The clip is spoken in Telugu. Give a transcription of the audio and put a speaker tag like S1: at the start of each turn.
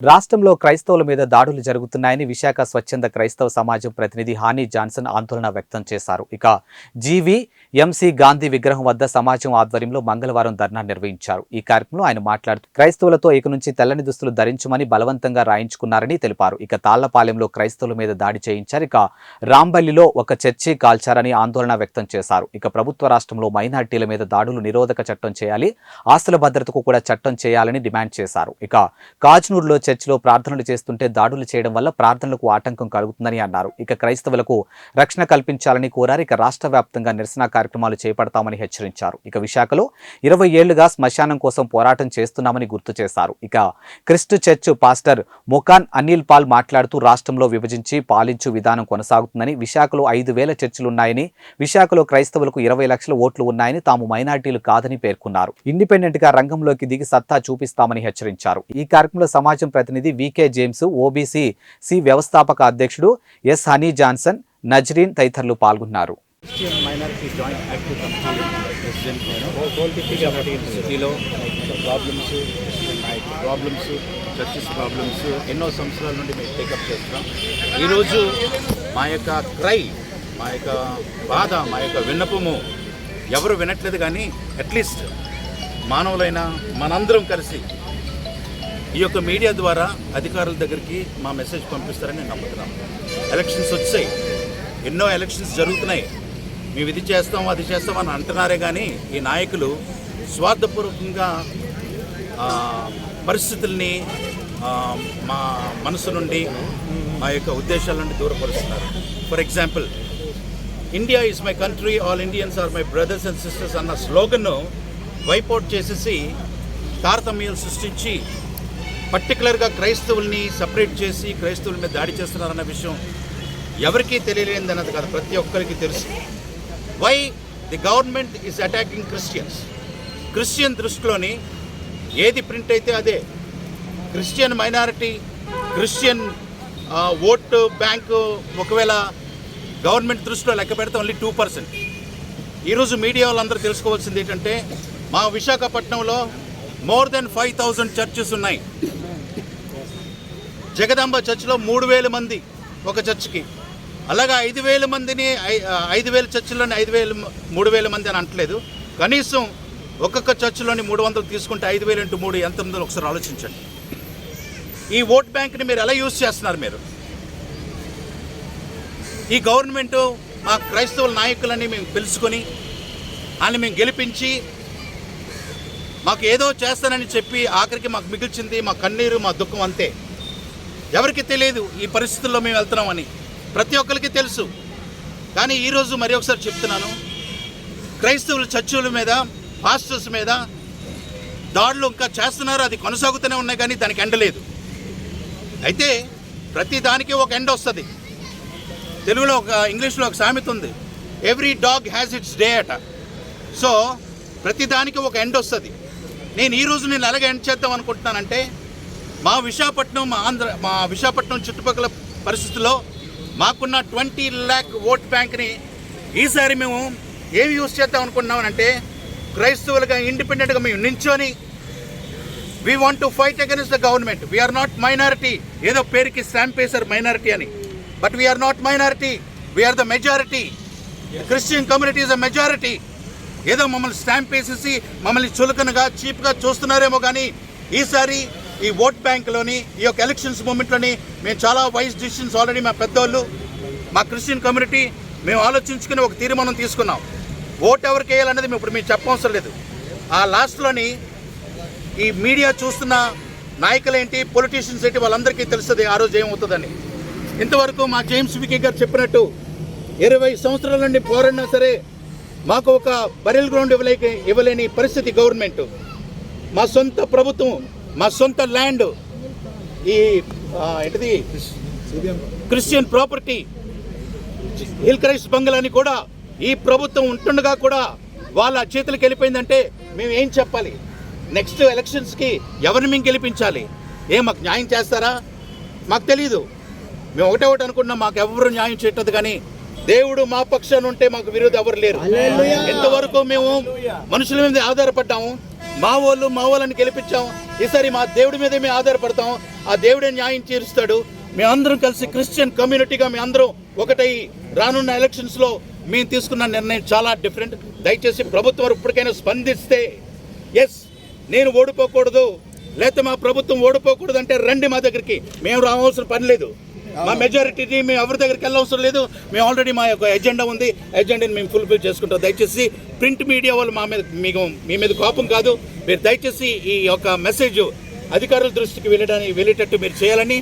S1: రాష్ట్రంలో క్రైస్తవుల మీద దాడులు జరుగుతున్నాయని విశాఖ స్వచ్ఛంద క్రైస్తవ సమాజం ప్రతినిధి హానీ జాన్సన్ ఆందోళన వ్యక్తం చేశారు. ఇక జీవి ఎంసీ గాంధీ విగ్రహం వద్ద సమాజం ఆధ్వర్యంలో మంగళవారం ధర్నా నిర్వహించారు. ఈ కార్యక్రమంలో ఆయన మాట్లాడుతూ క్రైస్తవులతో ఇక నుంచి తెల్లని దుస్తులు ధరించమని బలవంతంగా రాయించుకున్నారని తెలిపారు. ఇక తాళ్ళపాలెంలో క్రైస్తవుల మీద దాడి చేయించారు. ఇక రాంబల్లిలో ఒక చర్చి కాల్చారని ఆందోళన వ్యక్తం చేశారు. ఇక ప్రభుత్వ రాష్ట్రంలో మైనార్టీల మీద దాడులు నిరోధక చట్టం చేయాలి ఆస్తుల భద్రతకు కూడా చట్టం చేయాలని డిమాండ్ చేశారు. ఇక కాజ్నూరులో చర్చిలో ప్రార్థనలు చేస్తుంటే దాడులు చేయడం వల్ల ప్రార్థనలకు ఆటంకం కలుగుతుందని అన్నారు. ఇక క్రైస్తవులకు రక్షణ కల్పించాలని కోరారు. ఇక రాష్ట్ర వ్యాప్తంగా నిరసన కార్యక్రమాలు చేపడతామని హెచ్చరించారు. ఇక విశాఖలో ఇరవై ఏళ్ళుగా శ్మశానం కోసం పోరాటం చేస్తున్నామని గుర్తు చేశారు. ఇక క్రిస్ట్ చర్చ్ పాస్టర్ మొకాన్ అనిల్ పాల్ మాట్లాడుతూ రాష్ట్రంలో విభజించి పాలించు విధానం కొనసాగుతుందని విశాఖలో ఐదు వేల చర్చిలున్నాయని విశాఖలో క్రైస్తవులకు ఇరవై లక్షల ఓట్లు ఉన్నాయని తాము మైనార్టీలు కాదని పేర్కొన్నారు. ఇండిపెండెంట్గా రంగంలోకి దిగి సత్తా చూపిస్తామని హెచ్చరించారు. ఈ కార్యక్రమంలో సమాజం ప్రతినిధి వికే జేమ్స్ ఓబీసీ సి వ్యవస్థాపక అధ్యక్షుడు ఎస్ హనీ జాన్సన్ నజ్రీన్ తదితరులు పాల్గొన్నారు.
S2: Christian minority joint active committee president నేను సిటీలో ప్రాబ్లమ్స్ ప్రాబ్లమ్స్ చర్చెస్ ప్రాబ్లమ్స్ ఎన్నో సంవత్సరాల నుండి మేము టేకప్ చేస్తున్నాం. ఈరోజు మా యొక్క క్రై మా యొక్క బాధ మా యొక్క విన్నపము ఎవరు వినట్లేదు కానీ అట్లీస్ట్ మానవులైన మనందరం కలిసి ఈ యొక్క మీడియా ద్వారా అధికారుల దగ్గరికి మా మెసేజ్ పంపిస్తారని నేను నమ్ముతున్నాను. ఎలక్షన్స్ వచ్చాయి. ఎన్నో ఎలక్షన్స్ జరుగుతున్నాయి. మేము ఇది చేస్తాం అది చేస్తాం అని అంటున్నారే కానీ ఈ నాయకులు స్వార్థపూర్వకంగా పరిస్థితుల్ని మా మనసు నుండి మా యొక్క ఉద్దేశాల నుండి దూరపరుస్తున్నారు. For example India is my country all Indians are my brothers and sisters అన్న స్లోగన్ను వైపౌట్ చేసేసి తారతమ్యాలు సృష్టించి పర్టికులర్గా క్రైస్తవుల్ని సపరేట్ చేసి క్రైస్తవుల మీద దాడి చేస్తున్నారన్న విషయం ఎవరికీ తెలియలేదన్నది కాదు ప్రతి ఒక్కరికి తెలుసు. Why the government is attacking Christians Christian దృష్టిలోని ఏది ప్రింట్ అయితే అదే. Christian minority Christian vote bank ఒకవేళ గవర్నమెంట్ దృష్టిలో లెక్క పెడితే ఓన్లీ టూ పర్సెంట్ ఈరోజు మీడియా వాళ్ళందరూ తెలుసుకోవాల్సింది ఏంటంటే మా విశాఖపట్నంలో more than five thousand churches ఉన్నాయి. జగదాంబ చర్చిలో మూడు వేల మంది ఒక చర్చికి అలాగా ఐదు వేల మందిని ఐ- ఐదు వేల చర్చిలోని ఐదు వేల మూడు వేల మంది అని అంటలేదు. కనీసం ఒక్కొక్క చర్చిలోని మూడు వందలు తీసుకుంటే ఐదు వేలు ఇంటూ మూడు ఎంత ఉందో ఒకసారి ఆలోచించండి. ఈ ఓట్ బ్యాంక్ని మీరు ఎలా యూజ్ చేస్తున్నారు మీరు? ఈ గవర్నమెంట్ మా క్రైస్తవుల నాయకులని మేము పిలుచుకొని వాళ్ళని మేము గెలిపించి మాకు ఏదో చేస్తానని చెప్పి ఆఖరికి మాకు మిగిల్చింది మా కన్నీరు మా దుఃఖం అంతే. ఎవరికి తెలియదు ఈ పరిస్థితుల్లో మేము వెళ్తున్నామని. ప్రతి ఒక్కరికి తెలుసు. కానీ ఈరోజు మరి ఒకసారి చెప్తున్నాను. క్రైస్తవుల చర్చుల మీద పాస్టర్స్ మీద దాడులు ఇంకా చేస్తున్నారు అది కొనసాగుతూనే ఉన్నాయి కానీ దానికి ఎండ లేదు. అయితే ప్రతి దానికి ఒక ఎండ వస్తుంది. తెలుగులో ఒక ఇంగ్లీష్లో ఒక సామెత ఉంది. Every dog has its day అట. సో ప్రతి దానికి ఒక ఎండ్ వస్తుంది. నేను ఈ రోజు నేను ఎలాగ ఎండ్ చేద్దాం అనుకుంటున్నానంటే మా విశాఖపట్నం మా ఆంధ్ర మా విశాఖపట్నం చుట్టుపక్కల పరిస్థితుల్లో మాకున్న ట్వంటీ ల్యాక్ ఓట్ బ్యాంక్ని ఈసారి మేము ఏమి యూజ్ చేద్దాం అనుకుంటున్నామంటే క్రైస్తవులుగా ఇండిపెండెంట్గా మేము నించొని we want to fight against the government we are not minority ఏదో పేరుకి స్టాంప్ వేశారు మైనారిటీ అని. But we are not minority we are the majority Christian community is a majority ఏదో మమ్మల్ని స్టాంప్ వేసేసి మమ్మల్ని చులకనగా చీప్గా చూస్తున్నారేమో కానీ ఈసారి ఈ ఓట్ బ్యాంక్లోని ఈ యొక్క ఎలక్షన్స్ మూమెంట్లోని మేము చాలా వైస్ డిసిషన్స్ ఆల్రెడీ మా పెద్దోళ్ళు మా క్రిస్టియన్ కమ్యూనిటీ మేము ఆలోచించుకుని ఒక తీర్మానం తీసుకున్నాం. ఓట్ ఎవరికి వేయాలనేది మేము ఇప్పుడు మేము చెప్పవసరం లేదు. ఆ లాస్ట్లోని ఈ మీడియా చూస్తున్న నాయకులేంటి పొలిటీషియన్స్ ఏంటి వాళ్ళందరికీ తెలుస్తుంది ఆ రోజు ఏమవుతుందని. ఇంతవరకు మా జేమ్స్ వికీ గారు చెప్పినట్టు ఇరవై సంవత్సరాల నుండి పోరన్నా సరే మాకు ఒక బరిల్ గ్రౌండ్ ఇవ్వలేక ఇవ్వలేని పరిస్థితి గవర్నమెంట్. మా సొంత ప్రభుత్వం మా సొంత ల్యాండ్ ఈ ఏంటిది? క్రిస్టియన్ ప్రాపర్టీ హిల్ క్రైస్ట్ బంగ్లాని కూడా ఈ ప్రభుత్వం ఉంటుండగా కూడా వాళ్ళ చేతులకు వెళ్ళిపోయిందంటే మేము ఏం చెప్పాలి? నెక్స్ట్ ఎలక్షన్స్కి ఎవరిని మేము గెలిపించాలి? ఏ మాకు న్యాయం చేస్తారా? మాకు తెలియదు మేము ఒకటే ఒకటి అనుకుంటున్నాం మాకు ఎవరు న్యాయం చేయట్లేదు కానీ దేవుడు మా పక్షాన ఉంటే మాకు విరోధి ఎవరు లేరు. ఎంతవరకు మేము మనుషుల మీద ఆధారపడ్డాము? మా వాళ్ళు మా వాళ్ళని గెలిపించాము ఈసారి మా దేవుడి మీద మేము ఆధారపడతాం. ఆ దేవుడే న్యాయం తీరుస్తాడు. మేమందరం కలిసి క్రిస్టియన్ కమ్యూనిటీగా మీ అందరం ఒకటై రానున్న ఎలక్షన్స్లో మేము తీసుకున్న నిర్ణయం చాలా డిఫరెంట్ దయచేసి ప్రభుత్వం ఇప్పటికైనా స్పందిస్తే ఎస్ నేను ఓడిపోకూడదు. లేకపోతే మా ప్రభుత్వం ఓడిపోకూడదు అంటే రండి మా దగ్గరికి. మేము రావాల్సిన పని లేదు. మా మెజారిటీని మేము ఎవరి దగ్గరికి వెళ్ళవసరం లేదు. మేము ఆల్రెడీ మా యొక్క ఎజెండా ఉంది. ఎజెండాని మేము ఫుల్ఫిల్ చేసుకుంటాం. దయచేసి ప్రింట్ మీడియా వాళ్ళు మా మీద మీకు మీ మీద కోపం కాదు. మీరు దయచేసి ఈ యొక్క మెసేజ్ అధికారుల దృష్టికి వెళ్ళడానికి వెళ్ళేటట్టు మీరు చేయాలని